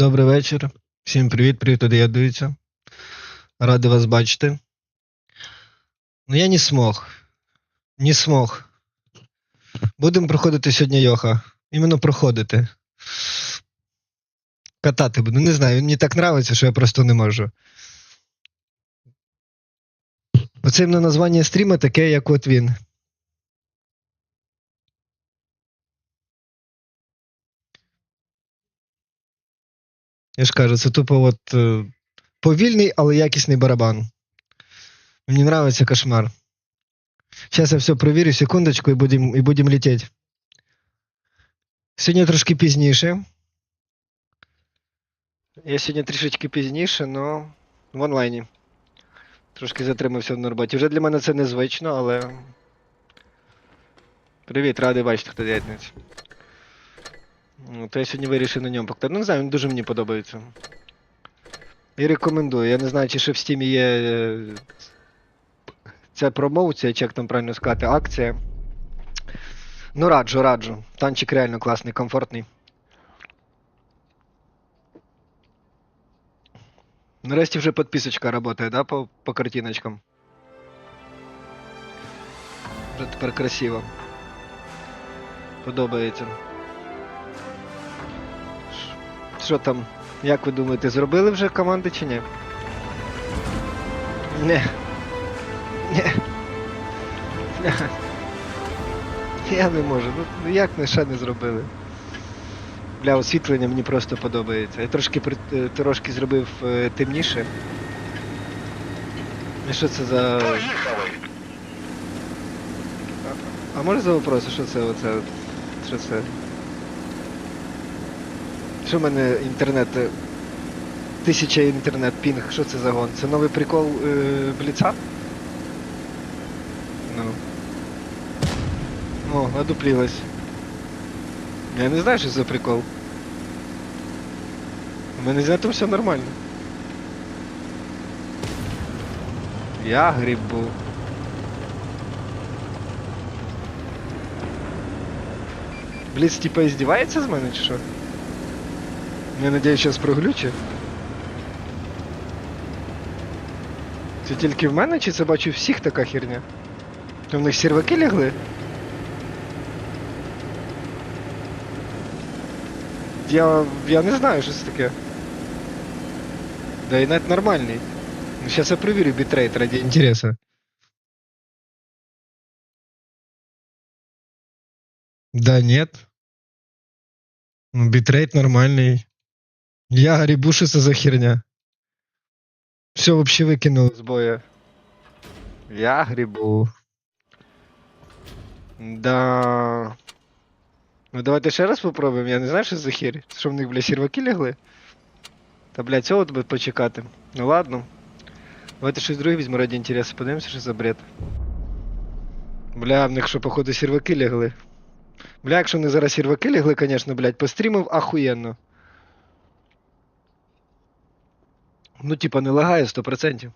Добрий вечір. Всім привіт, привіт, доєднуються. Радий вас бачити. Ну я не смог. Не смог. Будемо проходити сьогодні Йоха. Іменно проходити. Катати буду. Не знаю, він мені так нравиться, що я просто не можу. Оце іменно названня стріма таке, як от він. Я ж кажу, це тупо от е, повільний, але якісний барабан. Мені нравиться кошмар. Зараз я все провірю, секундочку, і будемо і будем летіти. Сьогодні трошки пізніше. Я сьогодні трішечки пізніше, але в онлайні. Трошки затримався на роботі. Вже для мене це незвично, але. Привіт, радий бачити, хто доєднується. Ну, То я сьогодні вирішив на ньому покатати. Ну, не знаю, він дуже мені подобається. І рекомендую. Я не знаю, чи ще в стімі є е, ця промоуція, чи як там правильно сказати, акція. Ну, раджу, раджу. Танчик реально класний, комфортний. Нарешті вже підписочка працює, да, по, по картиночкам. Вже тепер красиво. Подобається. Що там? Як ви думаєте, зробили вже команди чи ні? Не. Не. Я не можу. Ну, ну як ми ще не зробили? Бля, освітлення мені просто подобається. Я трошки е, трошки зробив е, темніше. І що це за. Поїхали! А може за вопрос, що це оце? Що це? Що в мене інтернет. е, Тисяча інтернет пінг, що це за гон? Це новий прикол е, Бліца? Ну. О, одуплілась. Я не знаю, що це за прикол. У мене з все нормально. Я грибу. Бліц типа издевается з мене чи що? Я надіюсь, зараз проглюче. Це тільки в мене, чи це бачу всіх така херня? То в них серваки лягли? Я, я не знаю, що це таке. Да і навіть нормальний. Ну, сейчас я проверю битрейт ради интереса. Да нет. Ну, битрейт нормальный. Я грибу, что за херня. Все вообще выкинул с боя. Я грибу. Да. Ну давайте ще раз попробуємо. Я не знаю, що за хер. Що в них, бля, серваки лягли? Та, блядь, цього треба почекати. Ну ладно. Давайте щось друге візьму раді інтересу. Подивимося, що за бред. Бля, в них що, походу, серваки лягли. Бля, якщо в них зараз серваки лягли, конечно, блядь, пострімив ахуєнно. Ну, типа, не лагає 100%.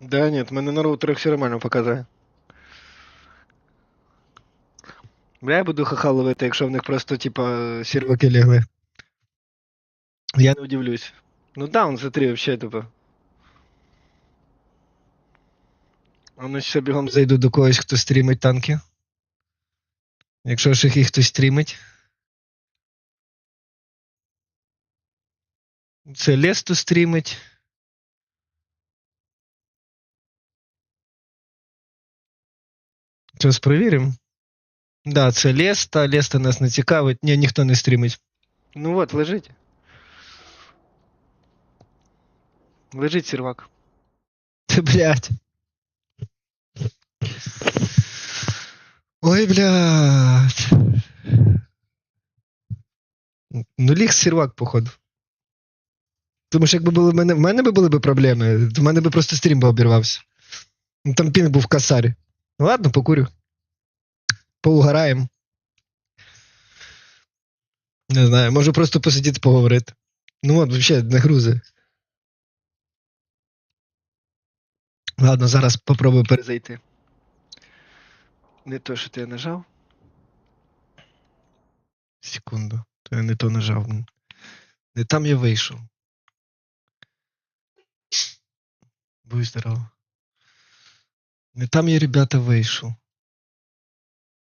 Да, нет, в мене на роутерах все нормально показує. Бля, я буду хаха ловити, якщо в них просто, типа, серваки лягли. Я не удивлюсь. Ну да, он смотри, вообще тупо. А ну ще бігом зайду до когось, хто стрімить танки. Якщо ж їх хтось стрімить. Це Лесту стрімить. Зараз перевіримо. Да, це Леста. Леста нас не цікавить. Ні, ніхто не стрімить. Ну от, лежить. Лежить сервак. Ти, блядь. Ой, блядь. Ну, ліг сервак, походу. Тому що якби були в мене, в мене би були б проблеми, то в мене би просто стрім би обірвався. Ну, Там пінг був в касарі. Ну ладно, покурю. Поугараємо. Не знаю, можу просто посидіти поговорити. Ну от, взагалі, не грузи. Ладно, зараз попробую перезайти. Не то, що ти нажав. Секунду. То я не то нажав. Не там я вийшов. Будь здоров. Не там я, ребята, вийшов.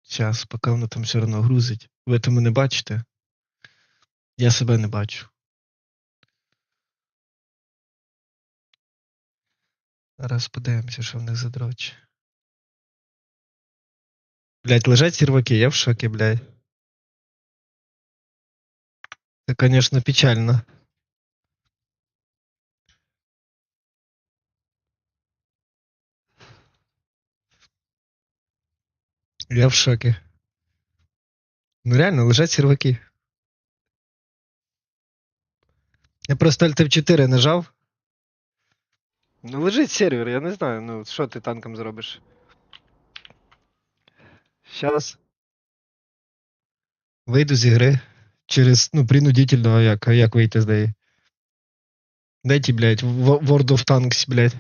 Зараз, поки воно там все одно грузить. Ви то мене бачите? Я себе не бачу. Зараз подивимося, що в них за дрочі. Блять, лежать серваки, я в шокі, блядь. Це, конечно, печально. Я в шокі. Ну реально, лежать серваки. Я просто Alt F4 нажав. Ну лежить сервер, я не знаю, ну що ти танком зробиш. Щас. Вийду з ігри. Через, ну, принудительно, як, як вийти з неї? Дайте, блядь, в- World of Tanks, блядь.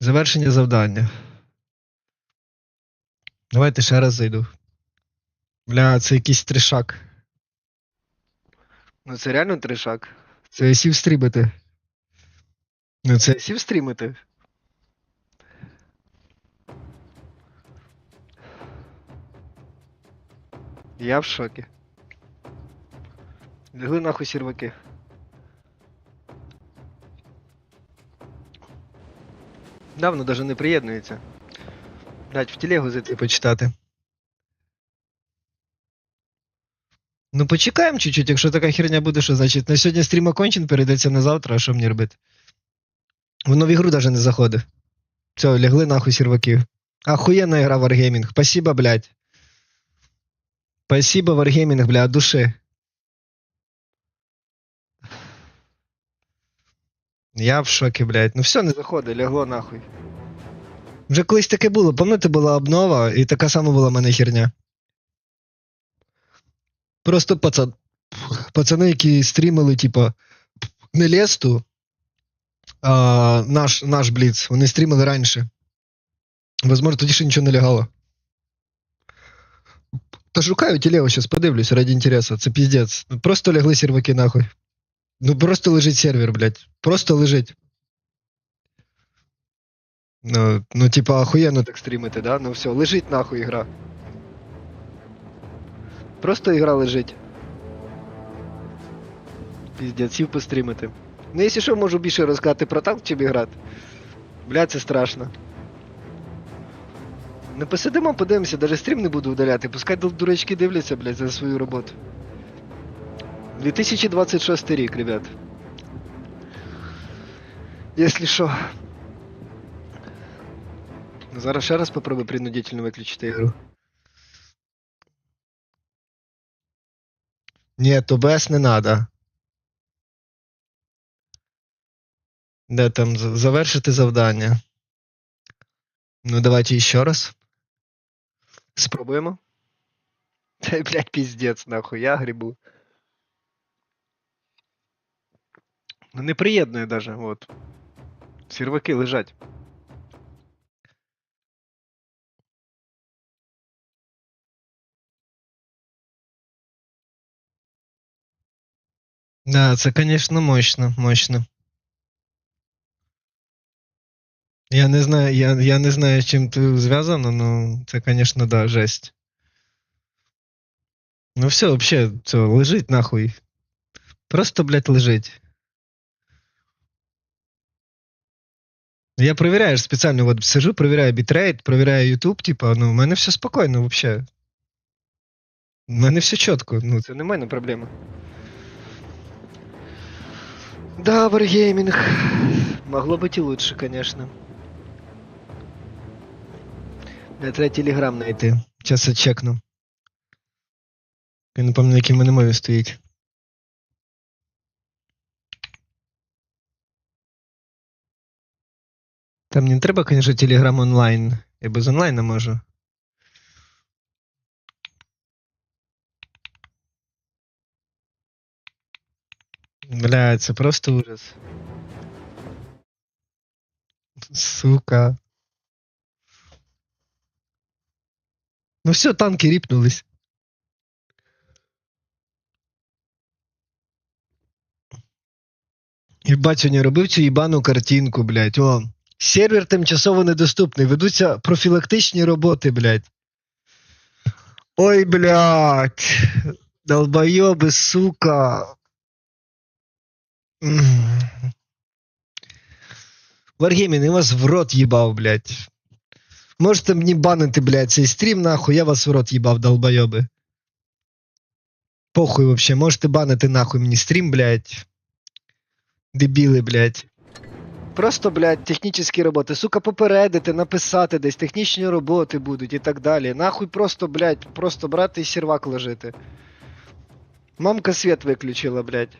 Завершення завдання. Давайте ще раз зайду. Бля, це якийсь тришак. Ну це реально тришак. Це я сів стрімити. Ну це я сів стрімити. Я в шокі. Лягли нахуй серваки. Давно даже не приєднується. Блять, в телегу зайти почитати. Ну почекаємо чуть-чуть, якщо така херня буде, що значить на сьогодні стрім окончен, перейдеться на завтра, а що мені робити? Воно в ігру даже не заходить. Все, лягли нахуй серваки. Охуєнна ігра Wargaming. Спасибо, блядь. Спасибо, Wargaming, бля, от души. Я в шокі, блядь. Ну все, не заходить, лягло нахуй. Вже колись таке було, пам'ятаєте, була обнова, і така сама була в мене херня. Просто пацан... пацани, які стрімили, типа, не Лесту, а наш, наш Бліц, вони стрімили раніше. Возможно, тоді ще нічого не лягало. Та шукаю телегу, зараз подивлюсь ради інтересу. Це піздець. Просто лягли серваки нахуй. Ну просто лежить сервер, блядь. Просто лежить. Ну, ну типа, охуєнно так стрімити, да? Ну все, лежить нахуй ігра. Просто ігра лежить. Піздець, сів пострімити. Ну, якщо що, можу більше розказати про танк, чим грати. Бля, це страшно. Не посидимо, подивимося, даже стрім не буду удаляти. Пускай дурачки дивляться, блядь, за свою роботу. 2026 рік, ребят. Если що. Зараз ще раз попробую принудительно виключити ігру. Ні, то без не надо. Де там завершити завдання? Ну, давайте ще раз. Спробуємо. Та, блядь, піздець, нахуй, я грибу. Ну, не приєднує даже, от. Серваки лежать. Да, це, конечно, мощно, мощно. Я не знаю, я, я не знаю, чим це зв'язано, но це, конечно, да, жесть. Ну все, вообще, це лежить нахуй. Просто, блядь, лежить. Я проверяю ж спеціально, от сижу, проверяю бітрейт, проверяю YouTube, типа, ну, в мене все спокійно, вообще. У мене все чітко, ну, це не в мене проблема. Да, Wargaming. Могло быть и лучше, конечно. Я треба телеграм знайти. Зараз я чекну. Я не пам'ятаю, на якій мене мові стоїть. Там не треба, конечно, телеграм онлайн. Я без онлайна можу. Бля, це просто ужас. Сука. Ну все, танки ріпнулись. І бачення робив цю їбану картинку, блядь. О. Сервер тимчасово недоступний. Ведуться профілактичні роботи, блядь. Ой, блядь. Долбойоби, сука. М. Варгеймін, я вас в рот їбав, блядь. Можете мені банити, блядь, цей стрім, нахуй, я вас в рот їбав, долбойоби. Похуй вообще, можете банити нахуй мені стрім, блядь. Дебіли, блядь. Просто, блядь, технічні роботи. Сука, попередити, написати десь, технічні роботи будуть і так далі. Нахуй просто, блядь, просто брати і сервак ложити. Мамка світ виключила, блядь.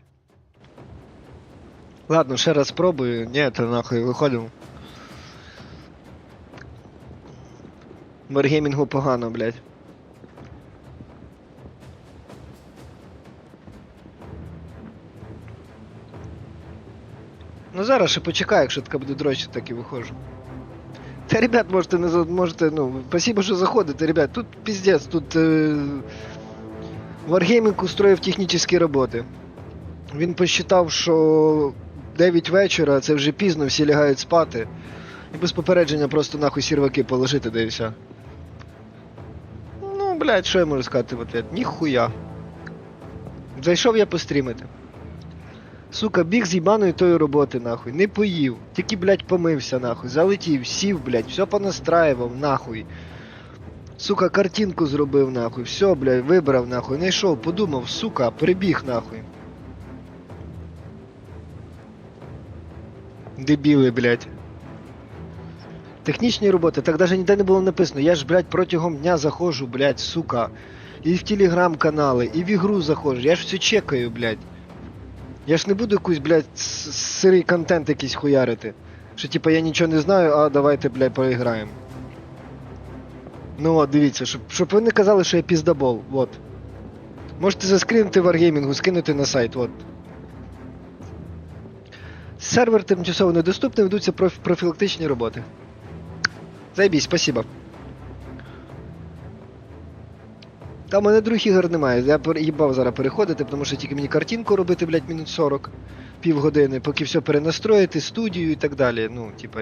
Ладно, ще раз спробую. Ні, то нахуй виходимо. Wargaming погано, блядь. Ну зараз ще почекай, якщо така буде дрочі, так і виходжу. Та, ребят, можете не за- можете, ну, спасибо, що заходите, ребят. Тут піздець, тут е... Wargaming устроїв технічні роботи. Він посчитав, що 9 вечора це вже пізно, всі лягають спати. І без попередження просто нахуй сірваки положити, да все. Ну, блядь, що я можу сказати в ответ? Ніхуя. Зайшов я пострімити. Сука, біг з їбаної тої роботи, нахуй. Не поїв. Тільки, блядь, помився, нахуй. Залетів, сів, блядь, все понастраював, нахуй. Сука, картинку зробив, нахуй. Все, блядь, вибрав, нахуй. Найшов, подумав, сука, прибіг, нахуй. Дебіли, блядь. Технічні роботи, так даже ніде не було написано. Я ж, блядь, протягом дня заходжу, блядь, сука. І в телеграм-канали, і в ігру заходжу. Я ж все чекаю, блядь. Я ж не буду якусь, блядь, сирий контент якийсь хуярити. Що типа я нічого не знаю, а давайте, блядь, поіграємо. Ну от, дивіться, щоб, щоб ви не казали, що я піздабол, от. Можете заскрінити Wargaming, скинути на сайт, от. Сервер тимчасово недоступний, ведуться проф- профілактичні роботи. Зайбісь, спасибо. Та в мене других ігор немає. Я їбав зараз переходити, тому що тільки мені картинку робити, блядь, мінут 40, півгодини, поки все перенастроїти, студію і так далі. Ну, типа.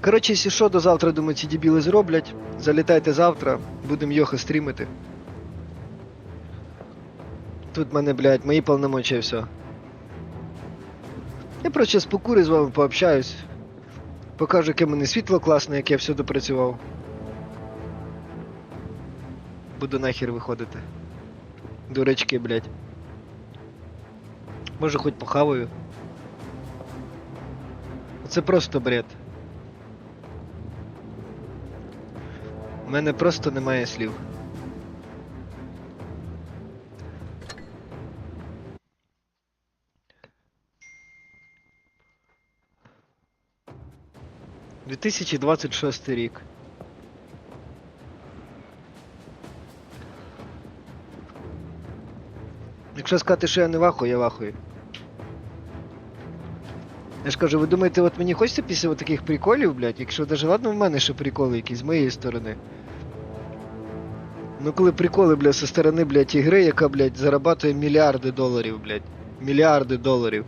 Коротше, якщо що, до завтра, думаю, ці дебіли зроблять. Залітайте завтра, будемо йоха стрімити. Тут мене, блядь, мої повномочия все. Я просто з покури з вами пообщаюсь. Покажу, яке мене світло класне, як я все допрацював. Буду нахер виходити. Дурачки, блядь. Може хоч похаваю. Це просто бред. У мене просто немає слів. – 2026 рік. Якщо сказати, що я не вахую, я вахую. Я ж кажу, ви думаєте, от мені хочеться після от таких приколів, блядь, якщо даже ладно в мене ще приколи якісь з моєї сторони. Ну коли приколи, блядь, зі сторони, блядь, ігри, яка, блядь, зарабатує мільярди доларів, блядь. Мільярди доларів.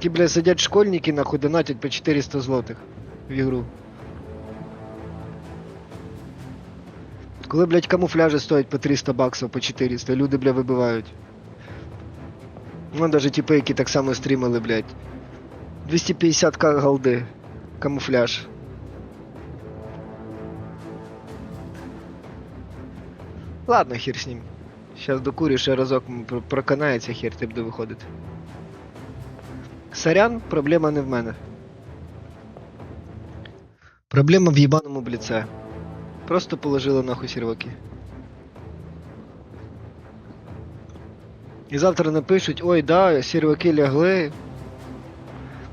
Які, блядь, сидять школьники, нахуй, донатять по 400 злотих в ігру. Коли, блядь, камуфляжі стоять по 300 баксів, по 400, люди, бля, вибивають. Ну, даже типи, які так само стрімили, блядь. 250к голди. Камуфляж. Ладно, хер з ним. Сейчас докурю ще разок проканається хер, ти буде виходити. Сорян, проблема не в мене. Проблема в їбаному бліце. Просто положили нахуй серваки. І завтра напишуть, ой, да, серваки лягли.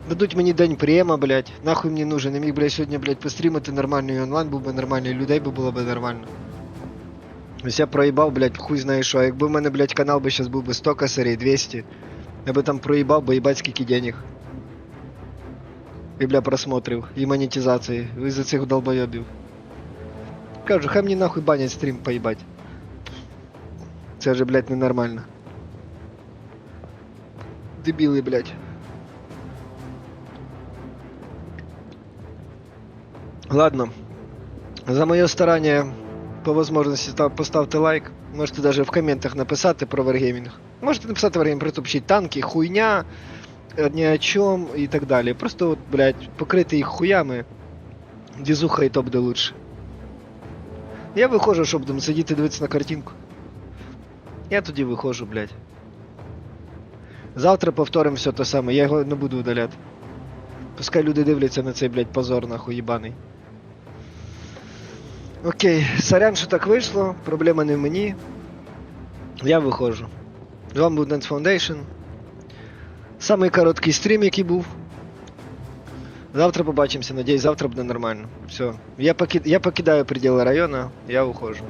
Дадуть мені день према, блядь. Нахуй мені нужен. Я міг, блядь, сьогодні, блядь, пострімити нормальний онлайн, був би нормальний, людей би було би нормально. Ось я проїбав, блядь, хуй знає що. Якби в мене, блядь, канал би зараз був би 100 косарей, 200. Я би там проїбав би їбать скільки денег. І, бля, просмотрів, і монетизації. Ви за цих долбойобів. Кажу, хай мені нахуй банять стрім поїбать. Це вже, блядь, ненормально. Дебіли, блядь. Ладно. За моє старання по возможності став- поставте лайк. Можете даже в коментах написати про Wargaming. Можете написати Wargaming, просто пишіть танки, хуйня, е, ні о чому і так далі. Просто, от, блядь, покрити їх хуями. Дізуха і то буде лучше. Я виходжу, щоб там сидіти дивитися на картинку. Я тоді виходжу, блядь. Завтра повторимо все те саме, я його не буду удаляти. Пускай люди дивляться на цей, блядь, позор нахуй їбаний. Окей, сорян, що так вийшло, проблема не в мені. Я виходжу. З вами був Foundation. Самий короткий стрім, який був. Завтра побачимося, надіюсь, завтра буде нормально. Все. Я, покидаю пределы району, я уходжу.